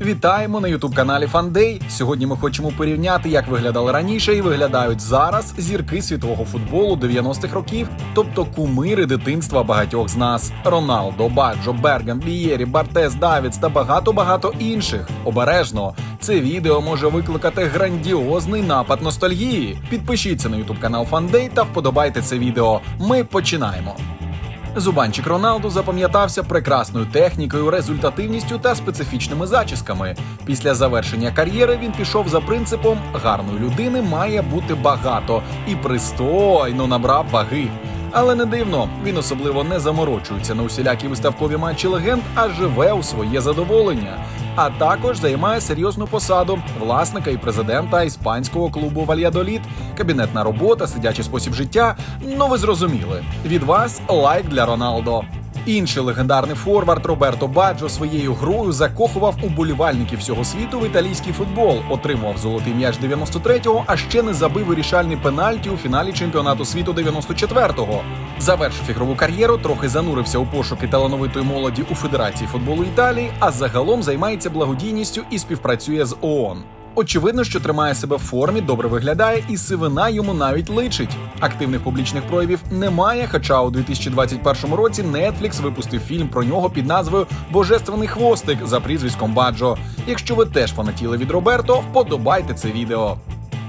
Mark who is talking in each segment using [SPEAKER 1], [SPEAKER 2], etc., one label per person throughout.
[SPEAKER 1] Вітаємо на ютуб каналі Фандей. Сьогодні ми хочемо порівняти, як виглядали раніше і виглядають зараз зірки світового футболу 90-х років, тобто кумири дитинства багатьох з нас: Роналдо, Баджо, Берган, Бієрі, Бартес, Давіц та багато багато інших. Обережно це відео може викликати грандіозний напад ностальгії. Підпишіться на ютуб канал Фандей та вподобайте це відео. Ми починаємо. Зубанчик Роналду запам'ятався прекрасною технікою, результативністю та специфічними зачісками. Після завершення кар'єри він пішов за принципом гарної людини має бути багато і пристойно набрав ваги. Але не дивно, він особливо не заморочується на усілякі виставкові матчі легенд, а живе у своє задоволення. А також займає серйозну посаду власника і президента іспанського клубу Вальядоліт, кабінетна робота, сидячий спосіб життя. Ну ви зрозуміли. Від вас лайк для Роналдо. Інший легендарний форвард Роберто Баджо своєю грою закохував уболівальників всього світу в італійський футбол, отримував золотий м'яч 93-го, а ще не забив вирішальний пенальті у фіналі чемпіонату світу 94-го. Завершив ігрову кар'єру, трохи занурився у пошуки талановитої молоді у Федерації футболу Італії, а загалом займається благодійністю і співпрацює з ООН. Очевидно, що тримає себе в формі, добре виглядає, і сивина йому навіть личить. Активних публічних проявів немає. Хоча у 2021 році Netflix випустив фільм про нього під назвою Божественний хвостик за прізвиськом Баджо. Якщо ви теж фанатіли від Роберто, вподобайте це відео.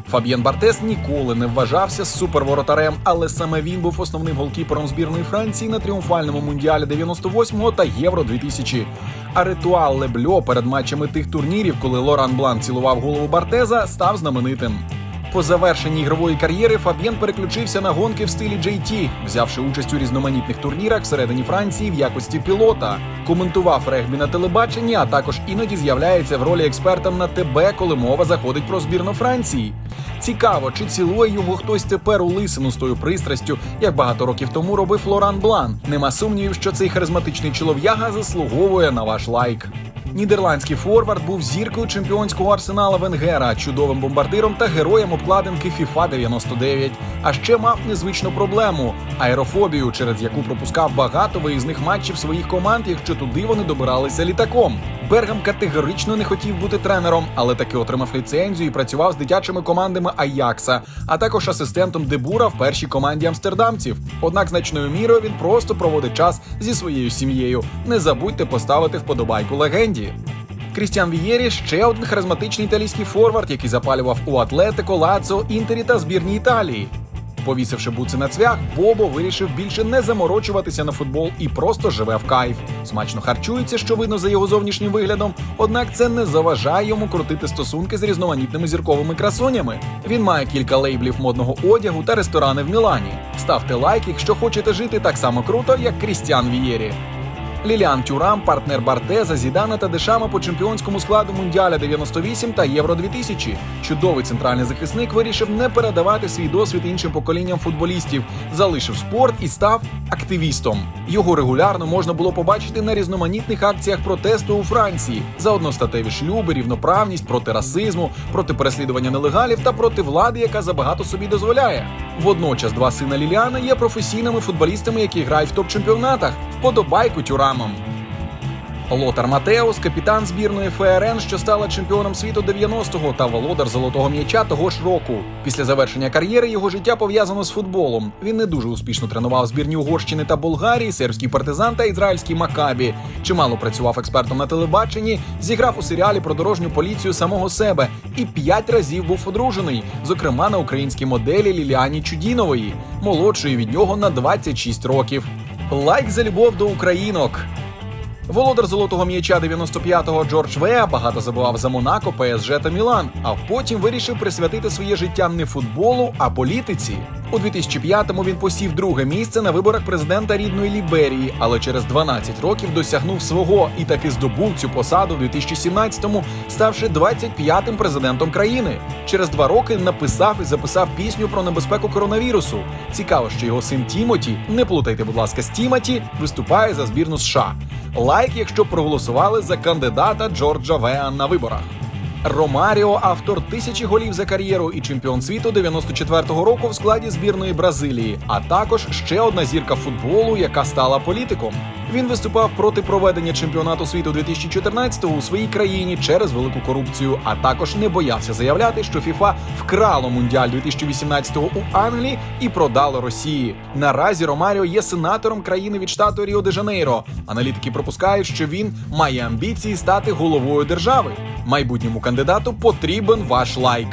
[SPEAKER 1] Фаб'єн Бартес ніколи не вважався суперворотарем, але саме він був основним голкіпером збірної Франції на тріумфальному мундіалі 98-го та Євро 2000. А ритуал Лебльо перед матчами тих турнірів, коли Лоран Блан цілував голову Бартеза, став знаменитим. По завершенні ігрової кар'єри Фаб'єн переключився на гонки в стилі JT, взявши участь у різноманітних турнірах всередині Франції в якості пілота. Коментував регбі на телебаченні, а також іноді з'являється в ролі експерта на ТБ, коли мова заходить про збірну Франції. Цікаво, чи цілує його хтось тепер у лисину з тою пристрастю, як багато років тому робив Лоран Блан. Нема сумнівів, що цей харизматичний чолов'яга заслуговує на ваш лайк. Нідерландський форвард був зіркою чемпіонського арсенала Венгера, чудовим бомбардиром та героєм обкладинки FIFA 99. А ще мав незвичну проблему аерофобію, через яку пропускав багато виїзних матчів своїх команд, якщо туди вони добиралися літаком. Бергам категорично не хотів бути тренером, але таки отримав ліцензію і працював з дитячими командами Аякса, а також асистентом Дебура в першій команді амстердамців. Однак значною мірою він просто проводить час зі своєю сім'єю. Не забудьте поставити вподобайку легенді. Крістіан Вієрі ще один харизматичний італійський форвард, який запалював у Атлетико, Лацо, Інтері та збірні Італії. Повісивши буци на цвях, Бобо вирішив більше не заморочуватися на футбол і просто живе в кайф. Смачно харчується, що видно за його зовнішнім виглядом. Однак це не заважає йому крутити стосунки з різноманітними зірковими красунями. Він має кілька лейблів модного одягу та ресторани в Мілані. Ставте лайк, якщо хочете жити так само круто, як Крістіан Вієрі. Ліліан Тюрам, партнер Бартеза, Зідана та Дешама по чемпіонському складу Мундіаля 98 та Євро 2000. Чудовий центральний захисник вирішив не передавати свій досвід іншим поколінням футболістів, залишив спорт і став активістом. Його регулярно можна було побачити на різноманітних акціях протесту у Франції за одностатеві шлюби, рівноправність проти расизму, проти переслідування нелегалів та проти влади, яка забагато собі дозволяє. Водночас два сина Ліліана є професійними футболістами, які грають в топ-чемпіонатах. Вподобайку тюрамам. Лотар Матеус, капітан збірної ФРН, що стала чемпіоном світу 90-го та володар золотого м'яча того ж року. Після завершення кар'єри його життя пов'язано з футболом. Він не дуже успішно тренував збірні Угорщини та Болгарії, сербський партизан та ізраїльський Макабі. Чимало працював експертом на телебаченні, зіграв у серіалі про дорожню поліцію самого себе і п'ять разів був одружений, зокрема на українській моделі Ліліані Чудінової, молодшої від нього на 26 років. Лайк за любов до українок. Володар золотого м'яча 95-го Джордж Веа багато забував за Монако, ПСЖ та Мілан, а потім вирішив присвятити своє життя не футболу, а політиці. У 2005-му він посів друге місце на виборах президента рідної Ліберії, але через 12 років досягнув свого і таки здобув цю посаду в 2017-му, ставши 25-м президентом країни. Через два роки написав і записав пісню про небезпеку коронавірусу. Цікаво, що його син Тімоті, не плутайте, будь ласка, з Тімоті, виступає за збірну США. Лайк, якщо проголосували за кандидата Джорджа Веа на виборах. Ромаріо, автор тисячі голів за кар'єру і чемпіон світу 94-го року в складі збірної Бразилії, а також ще одна зірка футболу, яка стала політиком. Він виступав проти проведення чемпіонату світу 2014-го у своїй країні через велику корупцію, а також не боявся заявляти, що ФІФА вкрало мундіаль 2018-го у Англії і продало Росії. Наразі Ромаріо є сенатором країни від штату Ріо де Жанейро. Аналітики пропускають, що він має амбіції стати головою держави. Майбутньому кандидату потрібен ваш лайк.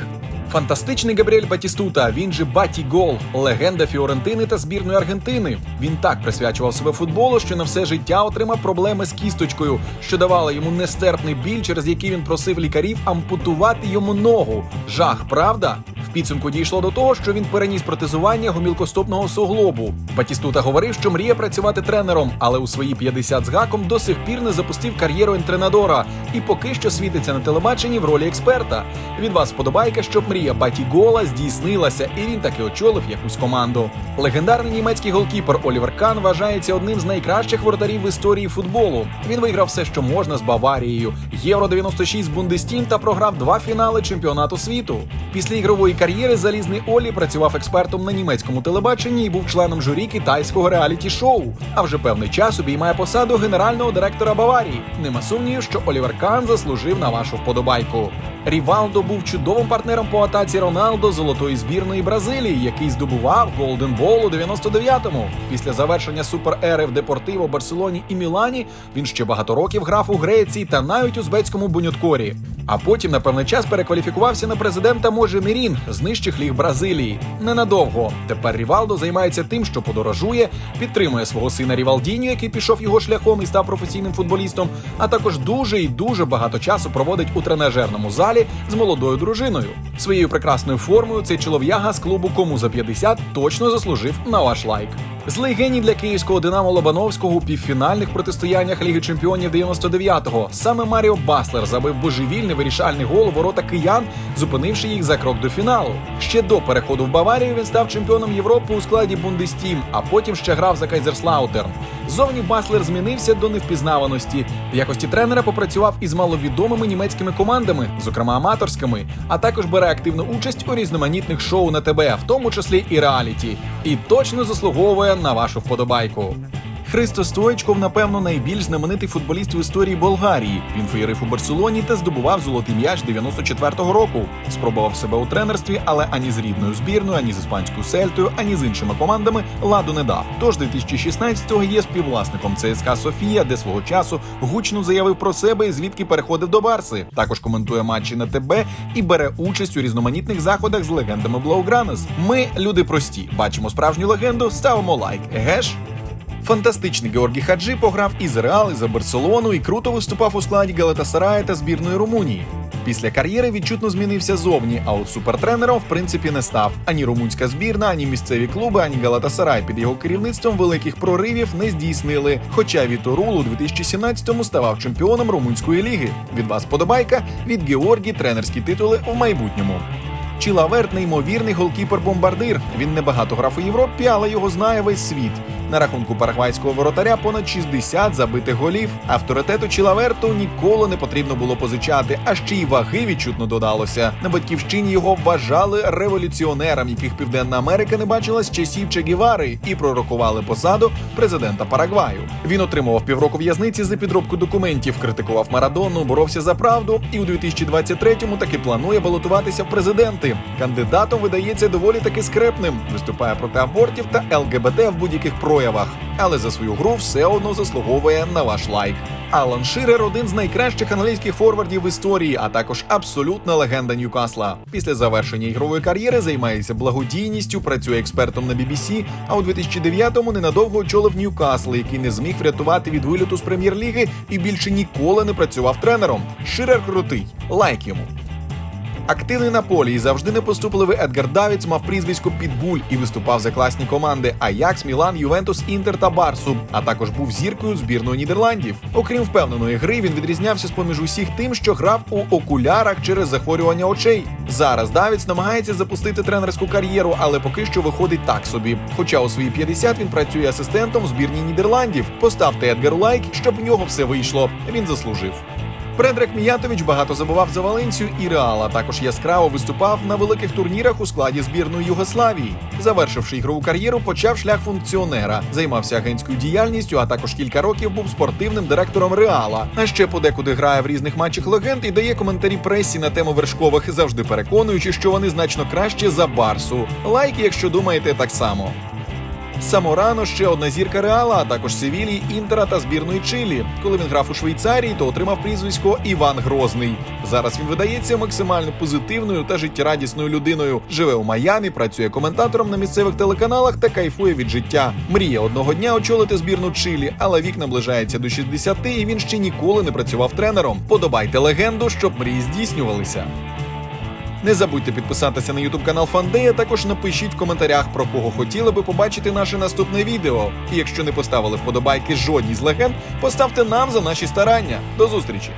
[SPEAKER 1] Фантастичний Габріель Батістута, він же Баті Гол, легенда Фіорентини та збірної Аргентини. Він так присвячував себе футболу, що на все життя отримав проблеми з кісточкою, що давало йому нестерпний біль, через який він просив лікарів ампутувати йому ногу. Жах, правда? Підсумку дійшло до того, що він переніс протезування гомілкостопного суглобу. Батістута говорив, що мріє працювати тренером, але у свої 50 з гаком до сих пір не запустив кар'єру інтренадора і поки що світиться на телебаченні в ролі експерта. Від вас вподобайка, щоб мрія Баті Гола здійснилася, і він таки очолив якусь команду. Легендарний німецький голкіпер Олівер Кан вважається одним з найкращих воротарів в історії футболу. Він виграв все, що можна з Баварією, Євро 96 з Бундестім та програв два фінали чемпіонату світу. Після ігрової кар'єри залізний Олі працював експертом на німецькому телебаченні і був членом журі китайського реаліті-шоу. А вже певний час обіймає посаду генерального директора Баварії. Нема сумнівів, що Олівер Кан заслужив на вашу вподобайку. Рівалдо був чудовим партнером по атаці Роналдо золотої збірної Бразилії, який здобував Голден Бол у 99-му. Після завершення суперери в Депортиво, Барселоні і Мілані він ще багато років грав у Греції та навіть узбецькому бунюткорі. А потім на певний час перекваліфікувався на президента Може Мірін з нижчих ліг Бразилії. Ненадовго. Тепер Рівалдо займається тим, що подорожує, підтримує свого сина Рівалдіньо, який пішов його шляхом і став професійним футболістом. А також дуже і дуже багато часу проводить у тренажерному залі з молодою дружиною. Своєю прекрасною формою цей чолов'яга з клубу Кому за 50 точно заслужив на ваш лайк. Злий геній для київського Динамо Лобановського у півфінальних протистояннях Ліги Чемпіонів 99-го. Саме Маріо Баслер забив божевільний вирішальний гол у ворота киян, зупинивши їх за крок до фіналу. Ще до переходу в Баварію він став чемпіоном Європи у складі Бундестім, а потім ще грав за Кайзерслаутерн. Зовні Баслер змінився до невпізнаваності. В якості тренера попрацював із маловідомими німецькими командами, зокрема аматорськими, а також бере активну участь у різноманітних шоу на ТБ, в тому числі і реаліті. І точно заслуговує на вашу вподобайку. Христо Стоїчков, напевно, найбільш знаменитий футболіст в історії Болгарії. Він феєрив у Барселоні та здобував золотий м'яч 94-го року. Спробував себе у тренерстві, але ані з рідною збірною, ані з іспанською сельтою, ані з іншими командами ладу не дав. Тож 2016-го є співвласником ЦСКА Софія, де свого часу гучно заявив про себе і звідки переходив до Барси. Також коментує матчі на ТБ і бере участь у різноманітних заходах з легендами Блаугранес. Ми люди прості, бачимо справжню легенду, ставимо лайк. Геш? Фантастичний Георгій Хаджи пограв і за Реал, і за Барселону і круто виступав у складі Галатасарая та збірної Румунії. Після кар'єри відчутно змінився зовні, а от супертренером в принципі не став. Ані румунська збірна, ані місцеві клуби, ані Галатасарай під його керівництвом великих проривів не здійснили. Хоча Віторул у 2017-му ставав чемпіоном румунської ліги. Від вас подобайка, від Георгі тренерські титули в майбутньому. Чілаверт неймовірний голкіпер-бомбардир. Він небагато грав у Європі, але його знає весь світ. На рахунку парагвайського воротаря понад 60 забитих голів. Авторитету Чілаверту ніколи не потрібно було позичати, а ще й ваги відчутно додалося. На батьківщині його вважали революціонером, яких Південна Америка не бачила з часів Че Гівари, і пророкували посаду президента Парагваю. Він отримував півроку в'язниці за підробку документів, критикував Марадону, боровся за правду, і у 2023-му таки планує балотуватися в президенти. Кандидатом видається доволі таки скрепним. Виступає проти абортів та ЛГБТ в будь-яких проявах. Але за свою гру все одно заслуговує на ваш лайк. Алан Ширер один з найкращих англійських форвардів в історії, а також абсолютна легенда Ньюкасла. Після завершення ігрової кар'єри займається благодійністю, працює експертом на BBC, А у 2009-му ненадовго очолив Ньюкасл, який не зміг врятувати від виліту з прем'єр-ліги і більше ніколи не працював тренером. Ширер крутий. Лайк йому. Активний на полі і завжди непоступливий Едгар Давіц мав прізвисько Підбуль і виступав за класні команди Аякс, Мілан, Ювентус, Інтер та Барсу, а також був зіркою збірної Нідерландів. Окрім впевненої гри, він відрізнявся з поміж усіх тим, що грав у окулярах через захворювання очей. Зараз Давіц намагається запустити тренерську кар'єру, але поки що виходить так собі. Хоча у свої 50 він працює асистентом в збірній Нідерландів. Поставте Едгару лайк, щоб в нього все вийшло. Він заслужив. Предрек Міятович багато забував за Валенцію і Реал, а також яскраво виступав на великих турнірах у складі збірної Югославії. Завершивши ігрову кар'єру, почав шлях функціонера, займався агентською діяльністю, а також кілька років був спортивним директором Реала. А ще подекуди грає в різних матчах легенд і дає коментарі пресі на тему вершкових, завжди переконуючи, що вони значно краще за Барсу. Лайк, якщо думаєте так само. Саморано ще одна зірка Реала, а також Севілії, Інтера та збірної Чилі. Коли він грав у Швейцарії, то отримав прізвисько Іван Грозний. Зараз він видається максимально позитивною та життєрадісною людиною. Живе у Майамі, працює коментатором на місцевих телеканалах та кайфує від життя. Мріє одного дня очолити збірну Чилі, але вік наближається до 60 і він ще ніколи не працював тренером. Подобайте легенду, щоб мрії здійснювалися. Не забудьте підписатися на YouTube канал Фандея. Також напишіть в коментарях, про кого хотіли би побачити наше наступне відео. І якщо не поставили вподобайки жодній з легенд, поставте нам за наші старання. До зустрічі!